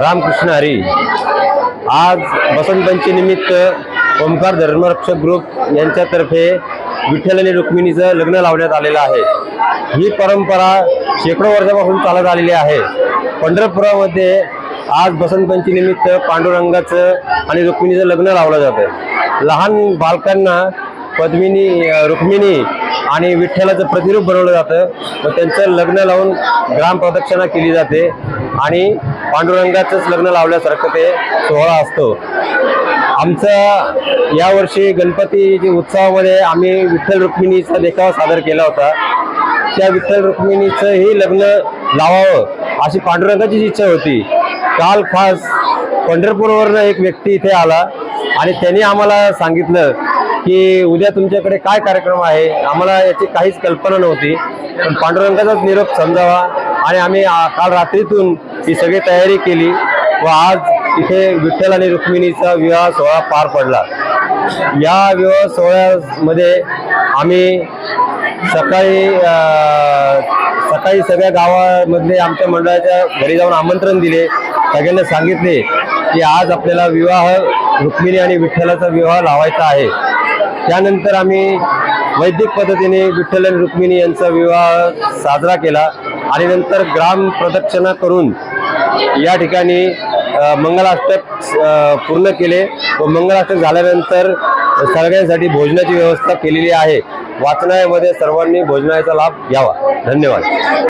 रामकृष्ण हरी आज बसंत पंचमीनिमित्त ओंकार धर्मरक्षक ग्रुप यांच्यातर्फे विठ्ठल आणि रुक्मिणीचं लग्न लावण्यात आलेलं आहे. ही परंपरा शेकडो वर्षापासून चालत आलेली आहे. पंढरपुरामध्ये आज बसंतपंचमीनिमित्त पांडुरंगाचं आणि रुक्मिणीचं लग्न लावलं जातं लहान बालकांना पद्मिनी रुक्मिणी आणि विठ्ठलाचं प्रतिरूप बनवलं जातं. व त्यांचं लग्न लावून ग्राम प्रदक्षिणा केली जाते आणि पांडुरंगाचंच लग्न लावल्यासारखं ते सोहळा असतो. आमचं यावर्षी गणपतीच्या उत्सवामध्ये आम्ही विठ्ठल रुक्मिणीचा देखावा सादर केला होता. त्या विठ्ठल रुक्मिणीचं हे लग्न लावावं अशी पांडुरंगाचीच इच्छा होती. काल खास पंढरपूरवरनं एक व्यक्ती इथे आला आणि त्यांनी आम्हाला सांगितलं की उद्या तुमच्याकडे काय कार्यक्रम आहे? आम्हाला याची काहीच कल्पना नव्हती. पण पांडुरंगाचाच निरोप समजावा आणि आम्ही काल रात्रीतून ही सगळी तयारी केली व आज इथे विठ्ठल आणि रुक्मिणीचा विवाह सोहळा पार पडला. या विवाह सोहळ्यामध्ये आम्ही सकाळी सकाळी सगळ्या गावामधले आमच्या मंडळाच्या घरी जाऊन आमंत्रण दिले. सगळ्यांना सांगितले की आज आपल्याला विवाह रुक्मिणी आणि विठ्ठलाचा विवाह लावायचा आहे. त्यानंतर आम्ही वैदिक पद्धतीने विठ्ठल आणि रुक्मिणी यांचा विवाह साजरा केला आणि नंतर ग्राम प्रदक्षिणा करून या ठिकाणी मंगलाष्टक पूर्ण केले व मंगलाष्टक झाल्यानंतर सगळ्यांसाठी भोजनाची व्यवस्था केलेली आहे. वाचनामध्ये सर्वांनी भोजनाचा लाभ घ्यावा. धन्यवाद.